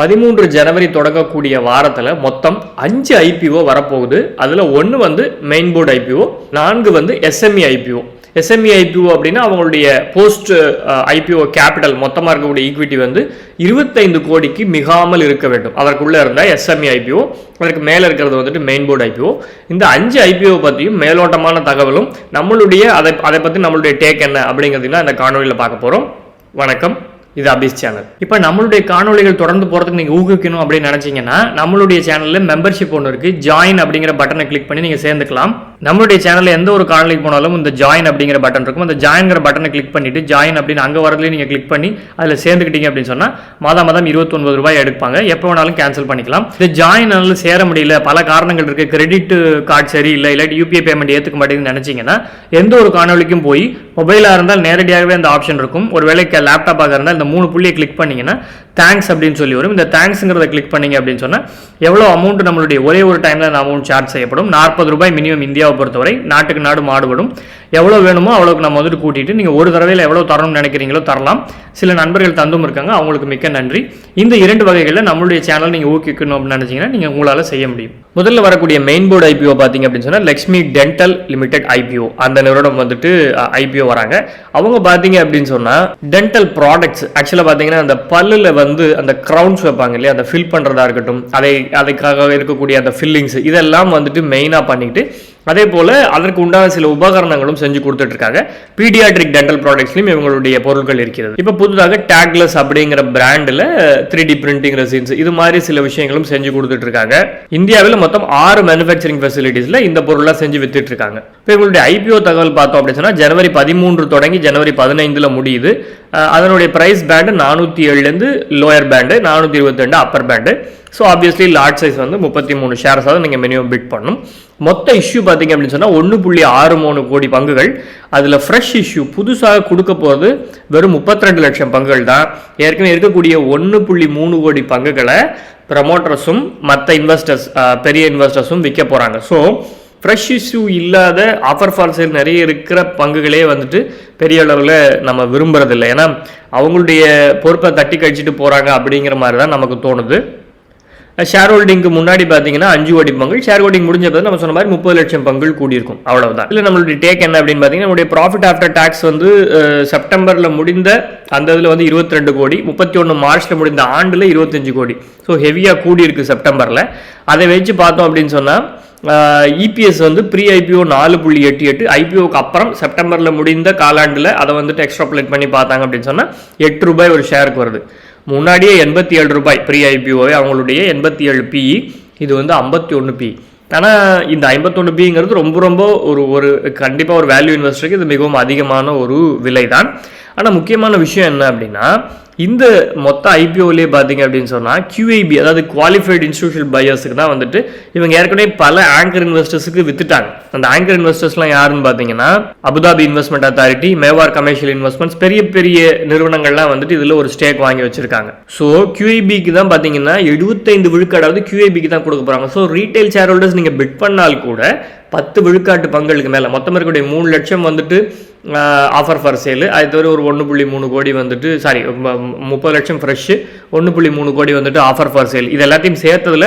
பதிமூன்று ஜனவரி தொடங்கக்கூடிய வாரத்தில் மொத்தம் அஞ்சு ஐபிஓ வரப்போகுது. அதில் ஒன்று வந்து மெயின் போர்டு ஐபிஓ நான்கு வந்து எஸ்எம்இ ஐபிஓ எஸ்எம்இ ஐபிஓ அப்படின்னா அவங்களுடைய போஸ்ட் ஐபிஓ கேபிட்டல் மொத்தமாக இருக்கக்கூடிய ஈக்விட்டி வந்து இருபத்தைந்து கோடிக்கு மிகாமல் இருக்க வேண்டும். அதற்குள்ளே இருந்தால் எஸ்எம்இ ஐபிஓ அதற்கு மேலே இருக்கிறது வந்துட்டு மெயின் போர்டு ஐபிஓ இந்த அஞ்சு ஐபிஓ பற்றியும் மேலோட்டமான தகவலும் நம்மளுடைய அதை அதை பற்றி நம்மளுடைய டேக் என்ன அப்படிங்கிறதையும் இந்த காணொலியில் பார்க்க போகிறோம் வணக்கம். இது அபிஸ் சேனல் இப்போ நம்மளுடைய காணொளிகள் தொடர்ந்து போகிறதுக்கு நீங்கள் ஊக்குவிக்கணும் அப்படின்னு நினச்சிங்கன்னா நம்மளுடைய சேனலில் மெம்பர்ஷிப் ஒன்று இருக்குது ஜாயின் அப்படிங்கிற பட்டனை கிளிக் பண்ணி நீங்கள் சேர்ந்துக்கலாம். நம்மளுடைய சேனலில் எந்த ஒரு காணொலிக்கு போனாலும் இந்த ஜாயின் அப்படிங்கிற பட்டன் இருக்கும். அந்த ஜாயின்ங்கிற பட்டனை கிளிக் பண்ணிட்டு ஜாயின் அப்படின்னு அங்கே வரதுலேயே நீங்கள் கிளிக் பண்ணி அதில் சேர்ந்துக்கிட்டீங்க அப்படின்னு சொன்னால் மாதம் மாதம் இருபத்தொன்பது ரூபாய் எடுப்பாங்க. எப்போ வேணாலும் கேன்சல் பண்ணிக்கலாம். இந்த ஜாயின் சேர முடியல பல காரணங்கள் இருக்குது கிரெடிட் கார்டு சரியில்லை இல்லாட்டி யூபிஐ பேமெண்ட் ஏற்றுக்க மாட்டேங்குதுன்னு நினச்சிங்கன்னா எந்த ஒரு காணொலிக்கும் போய் மொபைலாக இருந்தால் நேரடியாகவே அந்த ஆப்ஷன் இருக்கும். ஒரு வேலைக்கு லேப்டாப்பாக இருந்தால் இந்த மூணு புள்ளியை கிளிக் பண்ணிங்கன்னா தேங்க்ஸ் அப்படின்னு சொல்லி வரும். இந்த தேங்க்ஸுங்கிறத கிளிக் பண்ணிங்க அப்படின்னு சொன்னால் எவ்வளோ அமௌண்ட் நம்மளுடைய ஒரே ஒரு டைமில் அந்த அமௌண்ட் சார்ஜ் செய்யப்படும்? நாற்பது ரூபாய் மினிமம் இந்தியாவை பொறுத்தவரை நாட்டுக்கு நாடு மாடுபடும் எவ்வளோ வேணுமோ அவ்வளோக்கு நம்ம வந்துட்டு கூட்டிட்டு நீங்கள் ஒரு தடவையில் எவ்வளோ தரணும்னு நினைக்கிறீங்களோ தரலாம். சில நண்பர்கள் தந்தும் இருக்காங்க அவங்களுக்கு மிக்க நன்றி. இந்த இரண்டு வகைகளில் நம்மளுடைய சேனல் நீங்கள் ஊக்கிக்கணும் அப்படின்னு நினச்சிங்கன்னா நீங்கள் உங்களால் செய்ய முடியும். முதல்ல வரக்கூடிய மெயின் போர்டு ஐபிஓ பார்த்தீங்க அப்படின்னு சொன்னால் லக்ஷ்மி டென்டல் லிமிடெட் ஐபிஓ அந்த நிறுவனம் வந்துட்டு ஐபிஓ வராங்க. அவங்க பார்த்தீங்க அப்படின்னு சொன்னால் டென்டல் ப்ராடக்ட்ஸ் ஆக்சுவலாக பார்த்தீங்கன்னா அந்த பல்லில் வந்து அந்த க்ரௌன்ஸ் வைப்பாங்க இல்லையா? அந்த ஃபில் பண்ணுறதா இருக்கட்டும் அதை அதுக்காக இருக்கக்கூடிய அந்த ஃபில்லிங்ஸ் இதெல்லாம் வந்துட்டு மெயினாக பண்ணிட்டு அதே போல் அதற்கு உண்டான சில உபகரணங்களும் செஞ்சு கொடுத்துட்ருக்காங்க. பீடியாட்ரிக் டென்டல் ப்ராடக்ட்ஸ்லையும் இவங்களுடைய பொருட்கள் இருக்கிறது. இப்போ புதுதாக டேக்லஸ் அப்படிங்கிற பிராண்டில் த்ரீ டி பிரிண்டிங் ரெசின்ஸ் இது மாதிரி சில விஷயங்களும் செஞ்சு கொடுத்துட்ருக்காங்க. இந்தியாவில் மொத்தம் ஆறு மேனுஃபேக்சரிங் ஃபெசிலிட்டிஸில் இந்த பொருளாக செஞ்சு வித்துட்ருக்காங்க. இப்போ இவங்களுடைய ஐபிஓ தகவல் பார்த்தோம் அப்படின்னு சொன்னால் ஜனவரி பதிமூன்று தொடங்கி ஜனவரி பதினைந்தில் முடியுது. அதனுடைய ப்ரைஸ் பேண்டு நானூற்றி ஏழுலேருந்து லோயர் பேண்டு நானூற்றி இருபத்தி ரெண்டு upper band so obviously large size வந்து முப்பத்தி மூணு ஷேர்ஸாவது நீங்கள் மினிமம் பிட் பண்ணணும் மொத்த இஷ்யூ பார்த்தீங்க அப்படின்னு சொன்னால் ஒன்று புள்ளி ஆறு மூணு கோடி பங்குகள். அதில் ஃப்ரெஷ் இஷ்யூ புதுசாக கொடுக்க போகிறது வெறும் 32 லட்சம் பங்குகள் தான். ஏற்கனவே இருக்கக்கூடிய ஒன்று புள்ளி மூணு கோடி பங்குகளை ப்ரமோட்டர்ஸும் மற்ற இன்வெஸ்டர்ஸ் பெரிய இன்வெஸ்டர்ஸும் விற்க போகிறாங்க ஸோ ஃப்ரெஷ் இஷ்யூ இல்லாத ஆஃபர் ஃபார் சேல் நிறைய இருக்கிற பங்குகளே வந்துட்டு பெரிய அளவில் நம்ம விரும்புறதில்லை. ஏன்னா அவங்களுடைய பொறுப்பை தட்டி கழிச்சிட்டு போகிறாங்க அப்படிங்கிற மாதிரி தான் நமக்கு தோணுது. ஷேர் ஹோல்டிங்க்கு முன்னாடி பார்த்தீங்கன்னா அஞ்சு கோடி பங்குகள். ஷேர் ஹோல்டிங் முடிஞ்ச பிறகு நம்ம சொன்ன மாதிரி முப்பது லட்சம் பங்குகள் கூடியிருக்கும். அவ்வளவுதான். இல்லை நம்மளுடைய டேக் என்ன அப்படின்னு பார்த்தீங்கன்னா நம்மளுடைய ப்ராஃபிட் ஆஃப்டர் டாக்ஸ் வந்து செப்டம்பரில் முடிந்த அந்த இதில் வந்து 22 கோடி முப்பத்தி ஒன்று மார்ச்சில் முடிந்த ஆண்டில் இருபத்தஞ்சு கோடி. ஸோ ஹெவியாக கூடியிருக்கு செப்டம்பரில் அதை வச்சு பார்த்தோம் அப்படின்னு சொன்னால் இபிஎஸ் வந்து ப்ரீ ஐபிஓ நாலு புள்ளி எட்டு எட்டு ஐபிஓக்கு அப்புறம் செப்டம்பரில் முடிந்த காலாண்டில் அதை வந்துட்டு எக்ஸ்ட்ராப்லேட் பண்ணி பார்த்தாங்க அப்படின்னு சொன்னால் எட்டு ரூபாய் ஒரு ஷேருக்கு வருது. முன்னாடியே எண்பத்தி ஏழு ரூபாய் ப்ரீ ஐபிஓவே அவங்களுடைய எண்பத்தி ஏழு பிஇ இது வந்து ஐம்பத்தி ஒன்று பி ஆனால் இந்த ஐம்பத்தொன்று பிங்கிறது ரொம்ப ரொம்ப ஒரு ஒரு கண்டிப்பாக ஒரு வேல்யூ இன்வெஸ்டருக்கு இது மிகவும் அதிகமான ஒரு விலை தான் ஆனால் முக்கியமான விஷயம் என்ன அப்படின்னா இந்த மொத்த ஐபிஓலே பார்த்தீங்க அப்படின்னு சொன்னால் கியூஐபி அதாவது குவாலிஃபைடு இன்ஸ்டியூஷன் பையர்ஸுக்கு தான் வந்துட்டு இவங்க ஏற்கனவே பல ஆங்கர் இன்வெஸ்டர்ஸுக்கு வித்துட்டாங்க. அந்த ஆங்கர் இன்வெஸ்டர்ஸ்லாம் யாருன்னு பார்த்தீங்கன்னா Abu Dhabi investment authority Mewar commercial investments பெரிய பெரிய நிறுவனங்கள்லாம் வந்துட்டு இதில் ஒரு ஸ்டேக் வாங்கி வச்சிருக்காங்க. ஸோ கியூஐபிக்கு தான் பார்த்தீங்கன்னா எழுபத்தைந்து விழுக்காடாவது கியூஐபிக்கு தான் கொடுக்க போகிறாங்க ஸோ ரீட்டைல் ஷேர் ஹோல்டர்ஸ் நீங்கள் பிட் பண்ணால் கூட பத்து விழுக்காட்டு பங்களுக்கு மேலே மொத்தம் இருக்கக்கூடிய மூணு லட்சம் வந்துட்டு ஆஃபர் ஃபார் சேலு அது தவிர ஒரு ஒன்று புள்ளி மூணு கோடி வந்துட்டு சாரி முப்பது லட்சம் ஃப்ரெஷ்ஷு ஒன்று புள்ளி மூணு கோடி வந்துட்டு ஆஃபர் ஃபார் சேல் இது எல்லாத்தையும் சேர்த்ததில்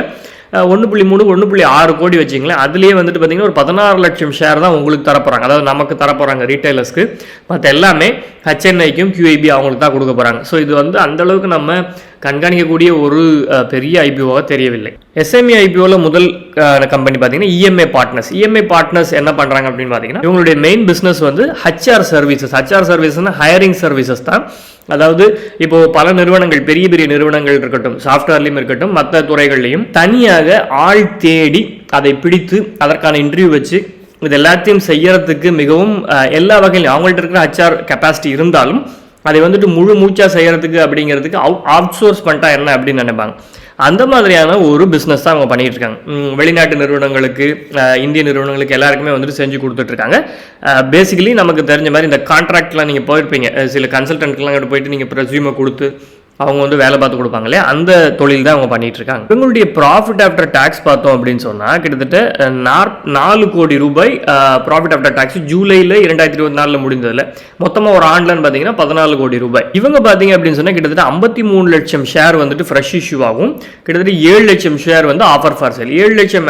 ஒன்று புள்ளி மூணு ஒன்று புள்ளி ஆறு கோடி வச்சிங்களேன். அதுலேயே வந்துட்டு பார்த்தீங்கன்னா ஒரு பதினாறு லட்சம் ஷேர் தான் உங்களுக்கு தரப்போகிறாங்க அதாவது நமக்கு தரப்போகிறாங்க ரீட்டைலர்ஸ்க்கு மற்ற எல்லாமே ஹெச்என்ஐக்கும் கியூஐபி அவங்களுக்கு தான் கொடுக்க போகிறாங்க ஸோ இது வந்து அந்தளவுக்கு நம்ம கண்காணிக்கக்கூடிய ஒரு பெரிய ஐபிஓவாக தெரியவில்லை. எஸ்எம்இ ஐபிஓவில் முதல் கம்பெனி பார்த்தீங்கன்னா இஎம்ஐ பார்ட்னர்ஸ் இஎம்ஐ பார்ட்னர்ஸ் என்ன பண்ணுறாங்க அப்படின்னு பார்த்தீங்கன்னா இவங்களுடைய மெயின் பிஸ்னஸ் வந்து ஹச்ஆர் சர்வீசஸ் ஹச்ஆர் சர்வீசஸ்னா ஹையரிங் சர்வீசஸ் தான். அதாவது இப்போ பல நிறுவனங்கள் பெரிய பெரிய நிறுவனங்கள் இருக்கட்டும் சாஃப்ட்வேர்லையும் இருக்கட்டும் மற்ற துறைகள்லையும் தனியாக ஆள் தேடி அதை பிடித்து அதற்கான இன்டர்வியூ வச்சு இது எல்லாத்தையும் செய்யறதுக்கு மிகவும் எல்லா வகையிலும் அவங்கள்ட்ட இருக்கிற ஹச்ஆர் கெப்பாசிட்டி இருந்தாலும் அதை வந்துட்டு முழு மூச்சாக செய்கிறதுக்கு அப்படிங்கிறதுக்கு அவுட் சோர்ஸ் பண்ணிட்டா என்ன அப்படின்னு நினைப்பாங்க. அந்த மாதிரியான ஒரு பிஸ்னஸ் தான் அவங்க பண்ணிட்டு இருக்காங்க. வெளிநாட்டு நிறுவனங்களுக்கு இந்திய நிறுவனங்களுக்கு எல்லாருக்குமே வந்துட்டு செஞ்சு கொடுத்துட்டு இருக்காங்க. பேசிக்கலி நமக்கு தெரிஞ்ச மாதிரி இந்த கான்ட்ராக்ட்லாம் நீங்கள் போயிருப்பீங்க. சில கன்சல்டன்ட்லாம் போயிட்டு நீங்கள் ப்ரெஸ்யூமை கொடுத்து அவங்க வந்து வேலை பார்த்து கொடுப்பாங்க இல்லையா? அந்த தொழில் தான் அவங்க பண்ணிட்டு இருக்காங்க. இவங்களுடைய ப்ராஃபிட் ஆஃப்டர் டேக்ஸ் பார்த்தோம் அப்படின்னு சொன்னால் கிட்டத்தட்ட அஹ், நாலு கோடி ரூபாய் ப்ராஃபிட் ஆஃப்டர் டேக்ஸ் ஜூலையில் இரண்டாயிரத்தி இருபத்தி நாலில் முடிந்ததில். மொத்தமாக ஒரு ஆண்டுலன்னு பார்த்தீங்கன்னா பதினாலு கோடி ரூபாய். இவங்க பார்த்தீங்க அப்படின்னு சொன்னால் கிட்டத்தட்ட ஐம்பத்தி மூணு லட்சம் ஷேர் வந்துட்டு ஃப்ரெஷ் இஷ்யூ ஆகும். கிட்டத்தட்ட ஏழு லட்சம் ஷேர் வந்து ஆஃபர் ஃபார் சேல் ஏழு லட்சம்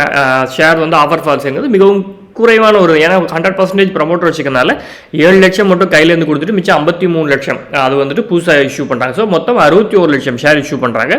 ஷேர் வந்து ஆஃபர் ஃபார் சேல்ங்கிறது மிகவும் குறைவான ஒரு ஏன்னா ஹண்ட்ரட் பர்சன்டேஜ் ப்ரமோட்டர் வச்சுக்கனால ஏழு லட்சம் மட்டும் கையிலேருந்து கொடுத்துட்டு மிச்சம் ஐம்பத்தி மூணு லட்சம். அது வந்துட்டு புதுசாக இஷ்யூ பண்ணுறாங்க ஸோ மொத்தம் அறுபத்தி ஒரு லட்சம் ஷேர் இஷ்யூ பண்ணுறாங்க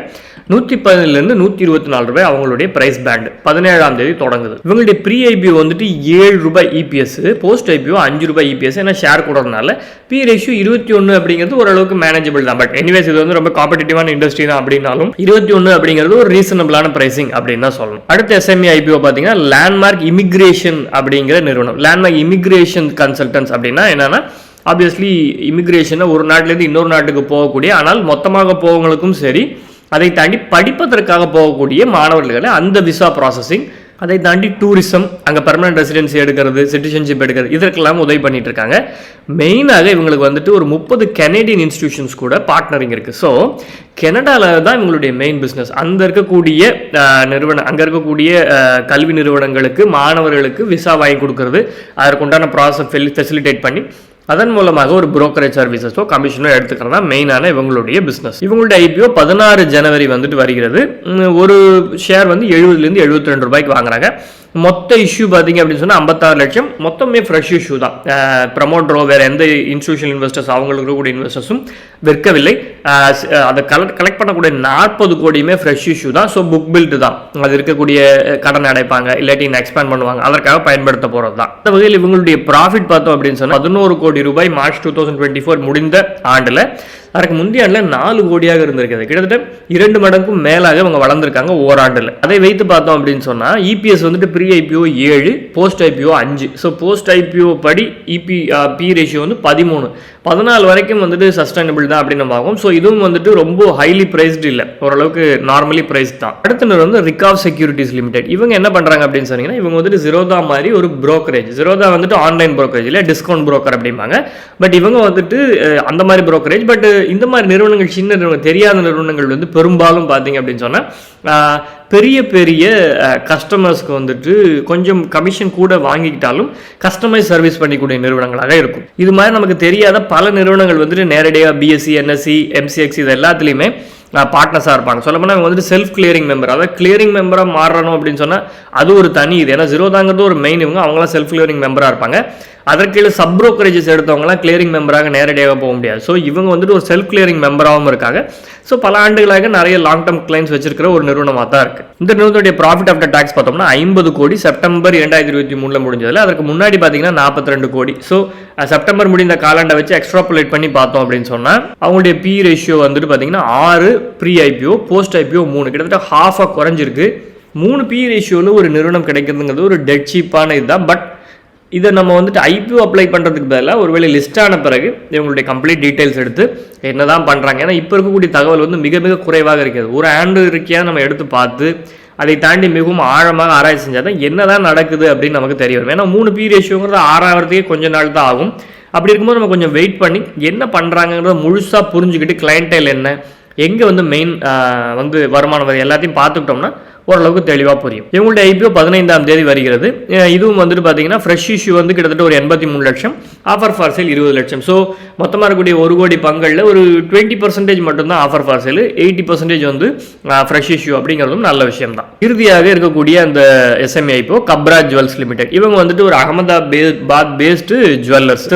நூற்றி பதினேழுலேருந்து நூற்றி இருபத்தி நாலு ரூபாய் அவங்களுடைய பிரைஸ் பேண்ட் பதினேழாம் தேதி தொடங்குது. இவங்களுடைய ப்ரீ ஐபிஓ வந்துட்டு ஏழு ரூபாய் இபிஎஸ் போஸ்ட் ஐபிஓ அஞ்சு ரூபாய் இபிஎஸ் ஏன்னா ஷேர் கூடறதுனால பி ரேஷியோ இருபத்தி ஒன்று அப்படிங்கிறது ஓரளவுக்கு மேனேஜபிள் தான். பட் எனிவேஸ் இது வந்து ரொம்ப காம்படிட்டிவான இண்டஸ்ட்ரி தான் அப்படின்னாலும் இருபத்தி ஒன்று அப்படிங்கிறது ஒரு ரீசனபிளான பிரைசிங் அப்படின்னு தான் சொல்லணும். அடுத்த எஸ்எம்இ ஐபிஓ பார்த்தீங்கன்னா லேண்ட்மார்க் இமிகிரேஷன் அப்படிங்கிற நிறுவனம். லேண்ட்மார்க் இமிக்ரேஷன் கன்சல்டன்ஸ் அப்படின்னா என்னன்னா ஆப்வியஸ்லி இமிக்ரேஷனை ஒரு நாட்டிலேருந்து இன்னொரு நாட்டுக்கு போகக்கூடிய ஆனால் மொத்தமாக போகவங்களுக்கும் சரி அதை தாண்டி படிப்பதற்காக போகக்கூடிய மாணவர்களை அந்த விசா ப்ராசஸிங் அதை தாண்டி டூரிசம் அங்கே பர்மனன்ட் ரெசிடென்சி எடுக்கிறது சிட்டிசன்ஷிப் எடுக்கிறது இதற்கெல்லாம் உதவி பண்ணிட்டு இருக்காங்க. மெயினாக இவங்களுக்கு வந்துட்டு ஒரு முப்பது கெனடியன் இன்ஸ்டிடியூஷன்ஸ் கூட பார்ட்னரிங் இருக்குது ஸோ கனடாவில் தான் இவங்களுடைய மெயின் பிஸ்னஸ் அந்த இருக்கக்கூடிய நிறுவனம் அங்கே இருக்கக்கூடிய கல்வி நிறுவனங்களுக்கு மாணவர்களுக்கு விசா வாங்கி கொடுக்கறது. அதற்குண்டான ப்ராசஸ் ஃபெசிலிட்டேட் பண்ணி அதன் மூலமாக ஒரு புரோக்கரேஜ் சர்வீசஸோ கமிஷனோ எடுத்துக்கிறது தான் மெயினான இவங்களுடைய பிஸ்னஸ் இவங்களுடைய ஐபிஓ பதினாறு ஜனவரி வந்துட்டு வருகிறது. ஒரு ஷேர் வந்து எழுபதுலேருந்து எழுபத்தி ரெண்டு ரூபாய்க்கு வாங்குறாங்க. மொத்த இஷ்யூ பார்த்தீங்க அப்படின்னு சொன்னால் ஐம்பத்தாறு லட்சம். மொத்தமே ஃப்ரெஷ் இஷ்யூ தான். ப்ரமோட்டரோ வேறு எந்த இன்ஸ்டியூஷனல் இன்வெஸ்டர்ஸ் அவங்களுக்கு இருக்கக்கூடிய இன்வெஸ்டர்ஸும் விற்கவில்லை. அதை கலெக்ட் கலெக்ட் பண்ணக்கூடிய நாற்பது கோடியுமே ஃப்ரெஷ் இஷ்யூ தான். ஸோ புக் பில்டு தான். அது இருக்கக்கூடிய கடன் அடைப்பாங்க இல்லாட்டி எக்ஸ்பேண்ட் பண்ணுவாங்க. அதற்காக பயன்படுத்த போகிறது தான். இந்த வகையில் இவங்களுடைய ப்ராஃபிட் பார்த்தோம் அப்படின்னு சொன்னால் பதினோரு கோடி ரூபாய் March two thousand twenty four முடிந்த ஆண்டில் அதற்கு முந்தைய ஆண்டில் நாலு கோடியாக இருந்திருக்கிறது கிட்டத்தட்ட இரண்டு மடங்கும் மேலாக அவங்க வளர்ந்துருக்காங்க ஓராண்டில். அதை வைத்து பார்த்தோம் அப்படின்னு சொன்னால் இபிஎஸ் வந்துட்டு ப்ரீ ஐபிஓ ஏழு போஸ்ட் ஐபிஓ அஞ்சு. ஸோ போஸ்ட் ஐபிஓ படி இபி பி ரேஷியோ வந்து பதிமூணு. பதினாலு வரைக்கும் வந்துட்டு சஸ்டைனபிள் தான் அப்படின்னு நம்ம ஆகும். ஸோ இதுவும் வந்துட்டு ரொம்ப ஹைலி ப்ரைஸ்டு இல்லை. ஓரளவுக்கு நார்மலி ப்ரைஸ் தான். அடுத்தது வந்து ரிகாவ் செக்யூரிட்டிஸ் லிமிடெட் இவங்க என்ன பண்ணுறாங்க அப்படின்னு சொன்னீங்கன்னா இவங்க வந்துட்டு ஜிரோதா மாதிரி ஒரு ப்ரோக்கரேஜ் ஜிரோதா வந்துட்டு ஆன்லைன் ப்ரோக்கரேஜ் இல்லை டிஸ்கவுண்ட் ப்ரோக்கர் அப்படிம்பாங்க. பட் இவங்க வந்துட்டு அந்த மாதிரி ப்ரோக்கரேஜ் பட் இந்த மாதிரி நிறுவனங்கள் சின்ன நிறுவனம் தெரியாத நிறுவனங்கள் வந்து பெரும்பாலும் பார்த்தீங்க அப்படின்னு சொன்னால் பெரிய பெரிய கஸ்டமர்ஸ்க்கு வந்துட்டு கொஞ்சம் கமிஷன் கூட வாங்கிக்கிட்டாலும் கஸ்டமைஸ் சர்வீஸ் பண்ணிக்கூடிய நிறுவனங்களாக இருக்கும். இது மாதிரி நமக்கு தெரியாத பல நிறுவனங்கள் வந்துட்டு நேரடியாக பிஎஸ்சி என்எஸ்சி எம்சிஎக்ஸ் இது எல்லாத்துலேயுமே பார்ட்னர்ஸாக இருப்பாங்க. சொல்ல போனால் இவங்க வந்துட்டு செல்ஃப் கிளியரிங் மெம்பர் அதாவது கிளியரிங் மெம்பராக மாறணும் அப்படின்னு சொன்னால் அது ஒரு தனி இது. ஏன்னா ஜீரோதாங்கிறது ஒரு மெயின் இவங்க அவங்களாம் செல்ஃப் கிளியரிங் மெம்பராக இருப்பாங்க. அதற்கீழே சப் ப்ரோக்கரேஜஸ் எடுத்தவங்களாம் கிளியரிங் மெம்பராக நேரடியாக போக முடியாது. ஸோ இவங்க வந்துட்டு ஒரு செல்ஃப் கிளியரிங் மெம்பராகவும் இருக்காங்க. ஸோ பல ஆண்டுகளாக நிறைய லாங் டர்ம் கிளைண்ட்ஸ் வச்சிருக்கிற ஒரு நிறுவனமாக தான் இருக்குது இந்த நிறுவனத்துடைய ப்ராஃபிட் ஆஃப்டர் டாக்ஸ் பார்த்தோம்னா ஐம்பது கோடி செப்டம்பர் இரண்டாயிரத்தி இருபத்தி மூணில் முடிஞ்சதில். அதற்கு முன்னாடி பார்த்தீங்கன்னா நாற்பத்தி ரெண்டு கோடி ஸோ செப்டம்பர் முடிந்த காலாண்டை வச்சு எக்ஸ்ட்ராபுலேட் பண்ணி பார்த்தோம் அப்படின்னு சொன்னால் அவங்களுடைய பி ரேஷியோ வந்துட்டு பார்த்தீங்கன்னா ஆறு ப்ரீ ஐபிஓ போஸ்ட் ஐபிஓ மூணு. கிட்டத்தட்ட ஹாஃபாக குறைஞ்சிருக்கு. மூணு பி ரேஷியோவில் ஒரு நிறுவனம் கிடைக்கிறதுங்கிறது ஒரு டெட் சீப்பான இதுதான். பட் இதை நம்ம வந்துட்டு ஐபிஓ அப்ளை பண்ணுறதுக்கு பதிலாக ஒருவேளை லிஸ்ட் ஆன பிறகு இவங்களுடைய கம்ப்ளீட் டீட்டெயில்ஸ் எடுத்து என்ன தான் பண்ணுறாங்க ஏன்னா இப்போ இருக்கக்கூடிய தகவல் வந்து மிக மிக குறைவாக இருக்கிறது. ஒரு ஆண்டு இருக்கையாக நம்ம எடுத்து பார்த்து அதை தாண்டி மிகவும் ஆழமாக ஆராய்ச்சி செஞ்சால் தான் என்ன தான் நடக்குது அப்படின்னு நமக்கு தெரிய வரும். ஏன்னா மூணு பி ரேஷியோங்கிறது ஆறாவதுக்கே கொஞ்ச நாள் தான் ஆகும். அப்படி இருக்கும்போது நம்ம கொஞ்சம் வெயிட் பண்ணி என்ன பண்ணுறாங்கன்றத முழுசாக புரிஞ்சுக்கிட்டு கிளைண்டேல் என்ன எங்கே வந்து மெயின் வந்து வருமானம் வருது எல்லாத்தையும் பார்த்துக்கிட்டோம்னா ஓரளவுக்கு தெளிவாக புரியும். இவங்களுடைய ஐபிஓ பதினைந்தாம் தேதி வருகிறது. இதுவும் வந்துட்டு பார்த்தீங்கன்னா ஃப்ரெஷ் இஷ்யூ வந்து கிட்டத்தட்ட ஒரு எண்பத்தி மூணு லட்சம் ஆஃபர் ஃபார் சேல் இருபது லட்சம். ஸோ மொத்தமாக இருக்கக்கூடிய ஒரு கோடி பங்களில் ஒரு டுவெண்ட்டி பர்சன்டேஜ் மட்டும்தான் offer for sale eighty percentage வந்து ஃப்ரெஷ் இஷ்யூ அப்படிங்கிறதும் நல்ல விஷயம் தான் இறுதியாக இருக்கக்கூடிய அந்த எஸ்எம்ஐ இப்போ கப்ரா ஜுவல்ஸ் லிமிடெட் இவங்க வந்துட்டு ஒரு அகமதாபாத் பேஸ்டு ஜுவல்லர்ஸ்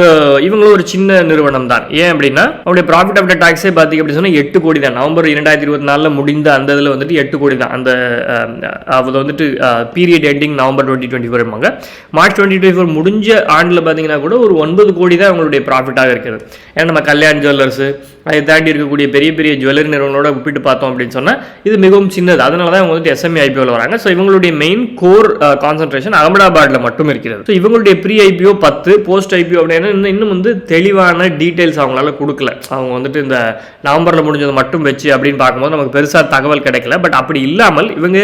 இவங்களும் ஒரு சின்ன நிறுவனம் தான் ஏன் அப்படின்னா அவங்களுடைய ப்ராஃபிட் ஆஃப்டர் டாக்ஸே பார்த்தீங்க அப்படின்னு சொன்னால் எட்டு கோடி தான். நவம்பர் இரண்டாயிரத்தி இருபத்தி நாலில் முடிந்த அந்த இதில் வந்துட்டு எட்டு கோடி தான். அந்த அஹ், அது வந்துட்டு period ending November twenty twenty four இருப்பாங்க மார்ச் டுவெண்ட்டி டுவெண்ட்டி ஃபோர் முடிஞ்ச ஆண்டில் பார்த்தீங்கன்னா கூட ஒரு ஒன்பது கோடி தான் அவங்களுடைய ப்ராஃபிட்டாக இருக்கிறது. ஏன்னா நம்ம கல்யாண் ஜுவல்லர்ஸு அதை தாண்டி இருக்கக்கூடிய பெரிய பெரிய ஜுவல்லரி நிறுவனங்களோட ஒப்பிட்டு பார்த்தோம் அப்படின்னு சொன்னால் இது மிகவும் சின்னது. அதனால தான் இவங்க வந்துட்டு எஸ்எம்இ ஐபிஓவில் வராங்க. ஸோ இவங்களுடைய மெயின் கோர் கான்சன்ட்ரேஷன் அகமதாபாத்தில் மட்டும் இருக்கிறது. ஸோ இவங்களுடைய ப்ரீ ஐபிஓ பத்து போஸ்ட் ஐபிஓ அப்படின்னு இன்னும் இன்னும் வந்து தெளிவான டீட்டெயில்ஸ் அவங்களால கொடுக்கல. அவங்க வந்துட்டு இந்த நவம்பரில் முடிஞ்சதை மட்டும் வச்சு அப்படின்னு பார்க்கும்போது நமக்கு பெருசாக தகவல் கிடைக்கல. பட் அப்படி இல்லாமல் இவங்க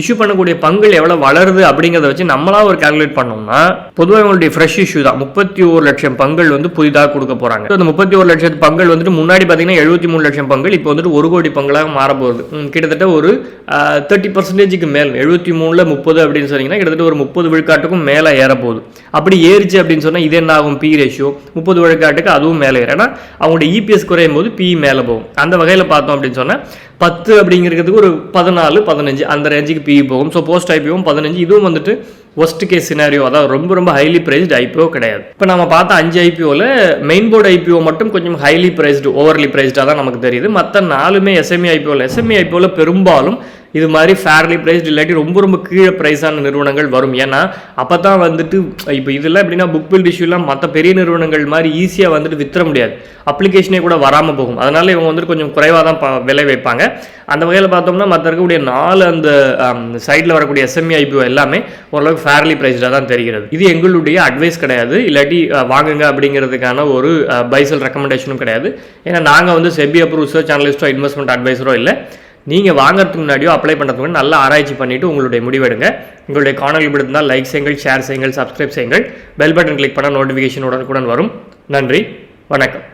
இஷ்யூ பண்ணக்கூடிய பங்குகள் எவ்வளோ வளருது அப்படிங்கிறத வச்சு நம்மளா ஒரு கால்குலேட் பண்ணோம்னா பொதுவாக இவங்களுடைய ஃப்ரெஷ் இஷ்யூ தான். முப்பத்தி ஒரு லட்சம் பங்குகள் வந்து புதிதாக கொடுக்க போகிறாங்க அந்த முப்பத்தி ஒரு லட்சத்து பங்குகள் வந்துட்டு முன்னாடி பார்த்தீங்கன்னா எழுபத்தி மூணு லட்சம் பங்குகள் இப்போ வந்துட்டு ஒரு கோடி பங்குகளாக மாறப்போகுது. கிட்டத்தட்ட ஒரு தேர்ட்டி பர்சன்டேஜுக்கு மேல் எழுபத்தி மூணில் முப்பது அப்படின்னு சொன்னீங்கன்னா கிட்டத்தட்ட ஒரு முப்பது விழுக்காட்டுக்கும் மேலே ஏறப்போகுது. அப்படி ஏறிச்சு அப்படின்னு சொன்னால் இது என்ன ஆகும்? பி ரேஷியோ முப்பது விழுக்காட்டுக்கு அதுவும் மேலே ஏறும். ஏன்னா அவங்களுடைய இபிஎஸ் குறையும் போது பி மேலே போகும். அந்த வகையில் பார்த்தோம் அப்படின்னு சொன்னால் பத்து அப்படிங்கிறதுக்கு ஒரு பதினாலு பதினஞ்சு அந்த ரேஞ்சுக்கு பிஇ போகும். ஸோ போஸ்ட் ஐபிஓவும் பதினஞ்சு இதுவும் வந்துட்டு ஒஸ்ட் கேஸ் சினாரியோ அதாவது ரொம்ப ரொம்ப ஹைலி பிரைஸ்டு ஐபிஓ கிடையாது. இப்போ நம்ம பார்த்த அஞ்சு ஐபிஓவில் மெயின் போர்டு ஐபிஓ மட்டும் கொஞ்சம் ஹைலி பிரைஸ்டு ஓவர்லி பிரைஸ்டாக தான் நமக்கு தெரியுது. மற்ற நாலுமே எஸ்எம்இ ஐபிஓவில் எஸ்எம்இ ஐபிஓவில் பெரும்பாலும் இது மாதிரி ஃபேர்லி ப்ரைஸ்டு இல்லாட்டி ரொம்ப ரொம்ப கீழே ப்ரைஸான நிறுவனங்கள் வரும். ஏன்னா அப்போ தான் வந்துட்டு இப்போ இதெல்லாம் எப்படின்னா புக் பில்ட் இஷ்யூலாம் மற்ற பெரிய நிறுவனங்கள் மாதிரி ஈஸியாக வந்துட்டு வித்துற முடியாது. அப்ளிகேஷனே கூட வராமல் போகும். அதனால் இவங்க வந்துட்டு கொஞ்சம் குறைவாக தான் விலை வைப்பாங்க. அந்த வகையில் பார்த்தோம்னா மற்ற இருக்கக்கூடிய நாலு அந்த சைடில் வரக்கூடிய எஸ்எம்இ ஐபிஓ எல்லாமே ஓரளவுக்கு ஃபேர்லி ப்ரைஸ்டாக தான் தெரிகிறது. இது எங்களுடைய அட்வைஸ் கிடையாது. இல்லாட்டி வாங்குங்க அப்படிங்கிறதுக்கான ஒரு பைசல் ரெக்கமெண்டேஷனும் கிடையாது. ஏன்னா நாங்கள் வந்து செபி அப்ரூவ் ரிசர்ச் அனலிஸ்டோ இன்வெஸ்ட்மெண்ட் அட்வைஸரோ இல்லை. நீங்கள் வாங்குறதுக்கு முன்னாடியோ அப்ளை பண்ணுறதுக்கு முன்னாடி நல்லா ஆராய்ச்சி பண்ணிவிட்டு உங்களுடைய முடிவெடுங்க உங்களுடைய காணொலி பிடித்திருந்தால் லைக் செய்யுங்கள் ஷேர் செய்யுங்கள் சப்ஸ்கிரைப் செய்யுங்கள். பெல் பட்டன் கிளிக் பண்ண நோட்டிஃபிகேஷன் உடனுக்குடன் வரும். நன்றி வணக்கம்.